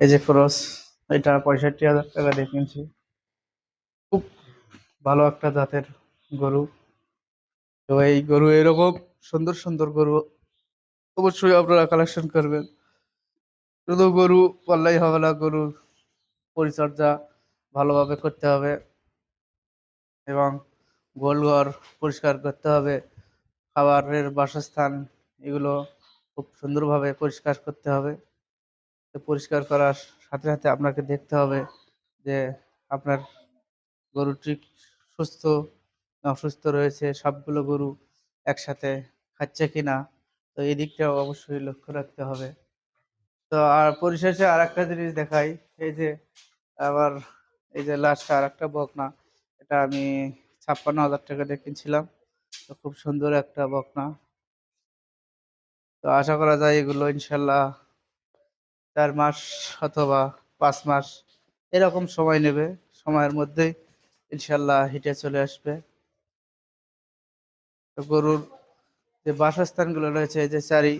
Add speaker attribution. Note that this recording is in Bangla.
Speaker 1: এই যে ক্রস, এটা পঁয়ষট্টি হাজার টাকা দিয়ে কিনছি। খুব ভালো একটা জাতের গরু। তো এই গরু এরকম সুন্দর সুন্দর গরু অবশ্যই আপনারা কালেকশন করবেন। শুধু গরু পাল্লাই হবে না, গরু পরিচর্যা ভালোভাবে করতে হবে এবং গোলঘর পরিষ্কার করতে হবে। খাবারের বাসস্থান এগুলো খুব সুন্দরভাবে পরিষ্কার করতে হবে। পরিষ্কার করার সাথে সাথে আপনাকে দেখতে হবে যে আপনার গরুটি সুস্থ না অসুস্থ রয়েছে, সবগুলো গরু একসাথে খাচ্ছে কিনা, তো এই দিকটাও অবশ্যই লক্ষ্য রাখতে হবে। তো আর পরিশেষে আর একটা জিনিস দেখাই, এই যে আবার এই যে লাস্ট আর একটা বকনা, এটা আমি ছাপ্পান্ন হাজার টাকা দিয়ে কিনছিলাম, তো খুব সুন্দর একটা বকনা। তো আশা করা যায় এগুলো ইনশাল্লাহ চার মাস অথবা পাঁচ মাস এরকম সময় নেবে। সময়ের মধ্যেই ইনশাল্লাহ হিটে চলে আসবে। গরুর যে বাসস্থানগুলো রয়েছে যে চারি